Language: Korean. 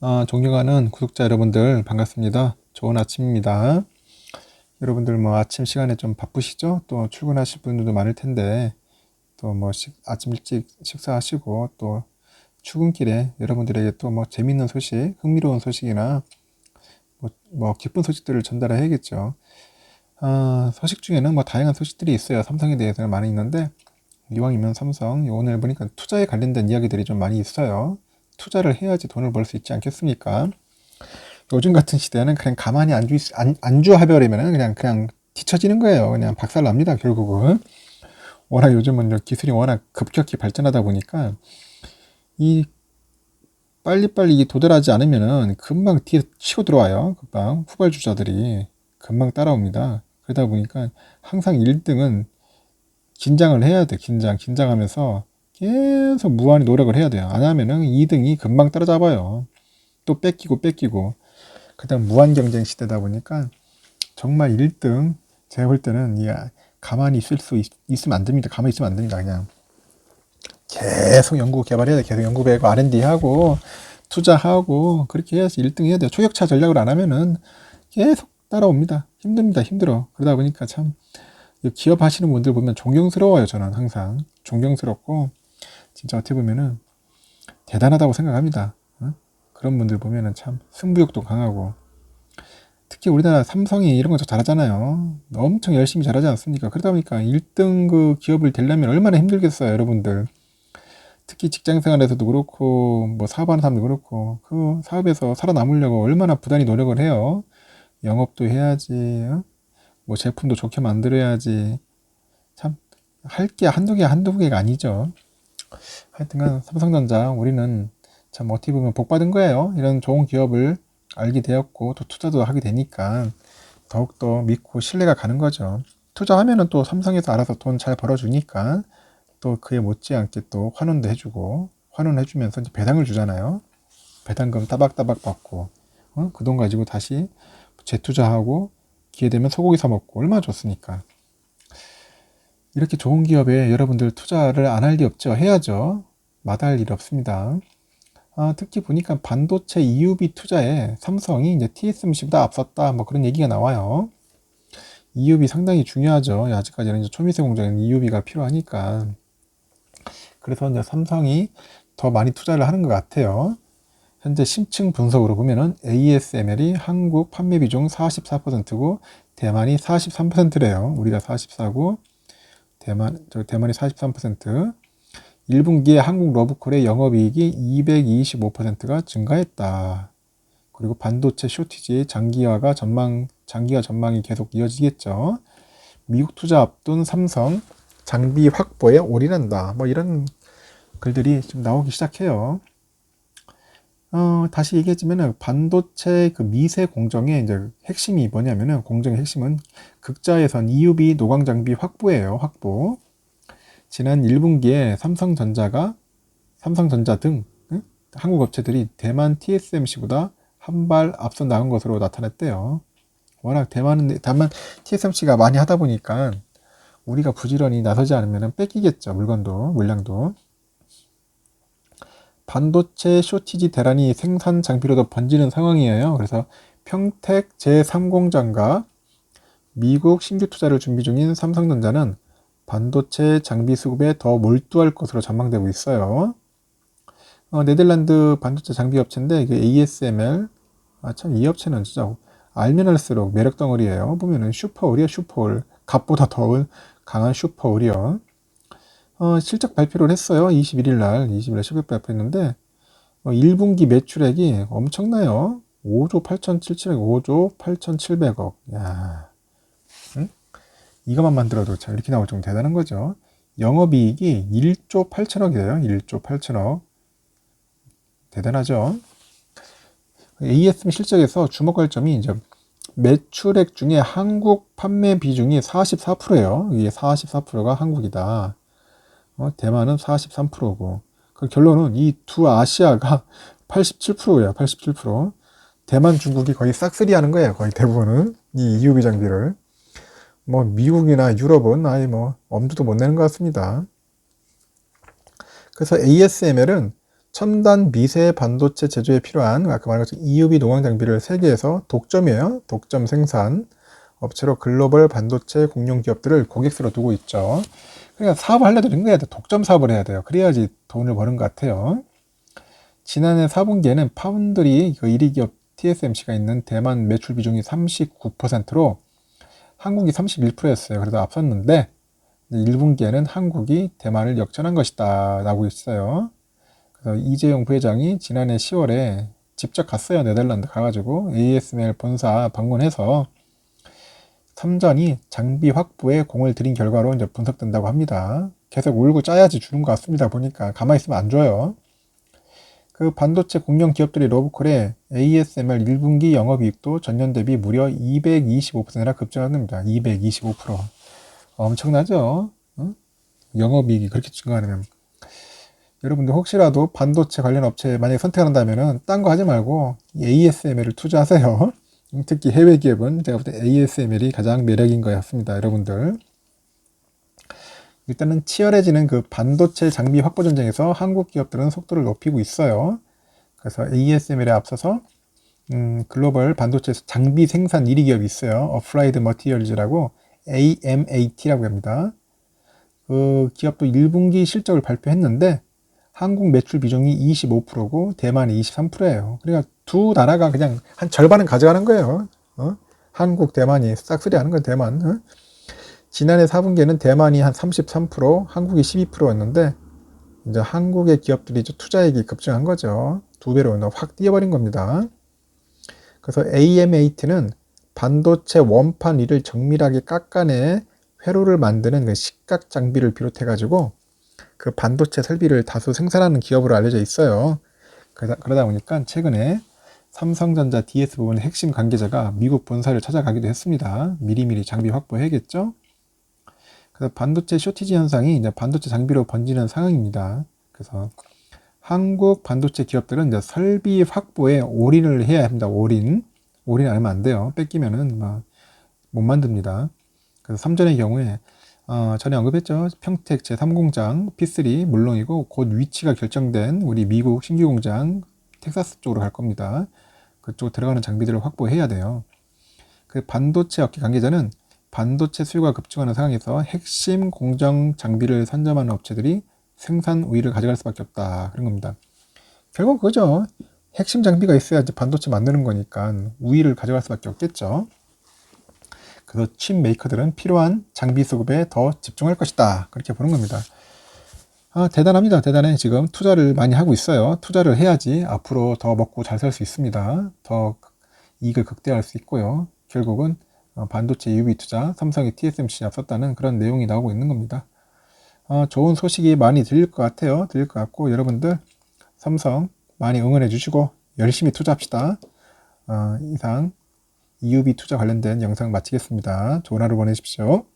아, 존경하는 구독자 여러분들 반갑습니다. 좋은 아침입니다. 여러분들 뭐 아침 시간에 좀 바쁘시죠? 또 출근하실 분들도 많을 텐데 또 뭐 아침 일찍 식사하시고 또 출근길에 여러분들에게 또 뭐 재밌는 소식, 흥미로운 소식이나 뭐, 뭐 기쁜 소식들을 전달해야겠죠. 아, 소식 중에는 뭐 다양한 소식들이 있어요. 삼성에 대해서는 많이 있는데 이왕이면 삼성 오늘 보니까 투자에 관련된 이야기들이 좀 많이 있어요. 투자를 해야지 돈을 벌 수 있지 않겠습니까? 요즘 같은 시대는 그냥 가만히 안주, 안, 안주하벼라면 그냥, 그냥 뒤처지는 거예요. 그냥 박살 납니다, 결국은. 워낙 요즘은 기술이 워낙 급격히 발전하다 보니까 이 빨리빨리 도달하지 않으면은 금방 뒤에 치고 들어와요. 금방 후발주자들이 금방 따라옵니다. 그러다 보니까 항상 1등은 긴장을 해야 돼. 긴장, 긴장하면서 계속 무한히 노력을 해야 돼요. 안 하면은 2등이 금방 따라잡아요. 또 뺏기고 뺏기고. 그다음 무한 경쟁 시대다 보니까 정말 1등 제가 볼 때는 야, 가만히 있을 수 있, 있으면 안 됩니다. 가만히 있으면 안 됩니다. 그냥 계속 연구 개발해야 돼. 계속 연구 배고 R&D 하고 투자하고 그렇게 해야지 1등 해야 돼요. 초격차 전략을 안 하면은 계속 따라옵니다. 힘듭니다. 힘들어. 그러다 보니까 참 기업 하시는 분들 보면 존경스러워요. 저는 항상 존경스럽고 진짜 어떻게 보면은 대단하다고 생각합니다. 어? 그런 분들 보면은 참 승부욕도 강하고 특히 우리나라 삼성이 이런 거 잘하잖아요. 엄청 열심히 잘하지 않습니까? 그러다 보니까 1등 그 기업을 되려면 얼마나 힘들겠어요, 여러분들. 특히 직장 생활에서도 그렇고 뭐 사업하는 사람도 그렇고 그 사업에서 살아남으려고 얼마나 부단히 노력을 해요. 영업도 해야지, 어? 뭐 제품도 좋게 만들어야지. 참 할 게 한두 개 한두 개가 아니죠. 하여튼간 삼성전자 우리는 참 어떻게 보면 복 받은 거예요. 이런 좋은 기업을 알게 되었고 또 투자도 하게 되니까 더욱더 믿고 신뢰가 가는 거죠. 투자하면은 또 삼성에서 알아서 돈 잘 벌어주니까 또 그에 못지않게 또 환원도 해주고 환원해주면서 이제 배당을 주잖아요. 배당금 따박따박 받고 어? 그 돈 가지고 다시 재투자하고 기회 되면 소고기 사 먹고 얼마나 좋습니까? 이렇게 좋은 기업에 여러분들 투자를 안 할 리 없죠. 해야죠. 마다할 일 없습니다. 아, 특히 보니까 반도체 EUV 투자에 삼성이 이제 TSMC보다 앞섰다. 뭐 그런 얘기가 나와요. EUV 상당히 중요하죠. 아직까지는 이제 초미세 공장에는 EUV가 필요하니까. 그래서 이제 삼성이 더 많이 투자를 하는 것 같아요. 현재 심층 분석으로 보면은 ASML이 한국 판매 비중 44%고 대만이 43%래요. 우리가 44고 대만, 저 대만이 43%, 1분기에 한국 러브콜의 영업이익이 225%가 증가했다. 그리고 반도체 쇼티지 장기화가 전망, 장기화 전망이 계속 이어지겠죠. 미국 투자 앞둔 삼성 장비 확보에 올인한다. 뭐 이런 글들이 좀 나오기 시작해요. 어, 다시 얘기했지만 반도체 그 미세 공정의 이제 핵심이 뭐냐면은 공정의 핵심은 극자에선 EUV 노광 장비 확보예요. 확보. 지난 1분기에 삼성전자가 삼성전자 등 응? 한국 업체들이 대만 TSMC보다 한 발 앞서 나간 것으로 나타났대요. 워낙 대만은 다만 TSMC가 많이 하다 보니까 우리가 부지런히 나서지 않으면 뺏기겠죠. 물건도 물량도. 반도체 쇼티지 대란이 생산 장비로도 번지는 상황이에요. 그래서 평택 제3공장과 미국 신규 투자를 준비 중인 삼성전자는 반도체 장비 수급에 더 몰두할 것으로 전망되고 있어요. 어, 네덜란드 반도체 장비 업체인데 이게 ASML 아 참 이 업체는 진짜 알면 할수록 매력 덩어리예요. 보면은 슈퍼올이야 슈퍼올 값보다 더 강한 슈퍼올이요. 어, 실적 발표를 했어요. 21일 날, 21일 날 실적 발표했는데, 어, 1분기 매출액이 엄청나요. 5조 8,700억, 5조 8,700억. 야, 응? 이것만 만들어도 참 이렇게 나올 정도 대단한 거죠. 영업이익이 1조 8천억이에요. 1조 8천억. 대단하죠. ASM 실적에서 주목할 점이 이제 매출액 중에 한국 판매 비중이 44%예요. 이게 44%가 한국이다. 어, 대만은 43%고 그 결론은 이 두 아시아가 87%예요. 87%. 대만, 중국이 거의 싹쓸이 하는 거예요. 거의 대부분은 이 EUV 장비를. 뭐 미국이나 유럽은 아예 뭐 엄두도 못 내는 것 같습니다. 그래서 ASML은 첨단 미세 반도체 제조에 필요한 아까 말한 것처럼 EUV 노광 장비를 세계에서 독점이에요. 독점 생산 업체로 글로벌 반도체 공룡 기업들을 고객수로 두고 있죠. 그러니까 사업을 하려도 거 해야 돼. 독점 사업을 해야 돼요. 그래야지 돈을 버는 것 같아요. 지난해 4분기에는 파운드리 그 1위 기업 TSMC가 있는 대만 매출 비중이 39%로 한국이 31%였어요. 그래도 앞섰는데 1분기에는 한국이 대만을 역전한 것이다 라고 있어요. 그래서 이재용 부회장이 지난해 10월에 직접 갔어요. 네덜란드 가가지고 ASML 본사 방문해서 삼전이 장비 확보에 공을 들인 결과로 이제 분석된다고 합니다. 계속 울고 짜야지 주는 것 같습니다. 보니까 가만히 있으면 안 줘요. 그 반도체 공룡 기업들이 로브콜의 ASML 1분기 영업이익도 전년 대비 무려 225%나 급증합니다. 225%. 엄청나죠? 어? 영업이익이 그렇게 증가하면. 여러분들 혹시라도 반도체 관련 업체 만약에 선택한다면은 딴 거 하지 말고 ASML을 투자하세요. 특히 해외 기업은 제가 볼 때 ASML이 가장 매력인 것 같습니다. 여러분들. 일단은 치열해지는 그 반도체 장비 확보 전쟁에서 한국 기업들은 속도를 높이고 있어요. 그래서 ASML에 앞서서 음, 글로벌 반도체 장비 생산 1위 기업이 있어요. 어플라이드 머티리얼즈라고 AMAT라고 합니다. 그 기업도 1분기 실적을 발표했는데 한국 매출 비중이 25%고 대만이 23%예요. 그러니까 두 나라가 그냥 한 절반은 가져가는 거예요. 어? 한국, 대만이 싹쓸이 하는 거예요, 대만. 어? 지난해 4분기에는 대만이 한 33%, 한국이 12%였는데 이제 한국의 기업들이 투자액이 급증한 거죠. 두 배로 확 뛰어버린 겁니다. 그래서 AMAT는 반도체 원판 위를 정밀하게 깎아내 회로를 만드는 그 식각 장비를 비롯해 가지고 그 반도체 설비를 다수 생산하는 기업으로 알려져 있어요. 그러다 보니까 최근에 삼성전자 DS 부분의 핵심 관계자가 미국 본사를 찾아가기도 했습니다. 미리미리 장비 확보해야겠죠? 그래서 반도체 쇼티지 현상이 이제 반도체 장비로 번지는 상황입니다. 그래서 한국 반도체 기업들은 이제 설비 확보에 올인을 해야 합니다. 올인. 올인 안 하면 안 돼요. 뺏기면은 못 만듭니다. 그래서 삼전의 경우에 어, 전에 언급했죠. 평택 제3공장 P3 물론이고 곧 위치가 결정된 우리 미국 신규 공장 텍사스 쪽으로 갈 겁니다. 그쪽 들어가는 장비들을 확보해야 돼요. 그 반도체 업계 관계자는 반도체 수요가 급증하는 상황에서 핵심 공정 장비를 선점하는 업체들이 생산 우위를 가져갈 수밖에 없다. 그런 겁니다. 결국 그죠. 핵심 장비가 있어야지 반도체 만드는 거니까 우위를 가져갈 수밖에 없겠죠. 그래서 칩 메이커들은 필요한 장비 수급에 더 집중할 것이다. 그렇게 보는 겁니다. 아, 대단합니다. 대단해. 지금 투자를 많이 하고 있어요. 투자를 해야지 앞으로 더 먹고 잘 살 수 있습니다. 더 이익을 극대화할 수 있고요. 결국은 어, 반도체 UV 투자, 삼성이 TSMC 앞섰다는 그런 내용이 나오고 있는 겁니다. 어, 좋은 소식이 많이 들릴 것 같아요. 들릴 것 같고 여러분들 삼성 많이 응원해 주시고 열심히 투자합시다. 어, 이상 EUV 투자 관련된 영상 마치겠습니다. 좋은 하루 보내십시오.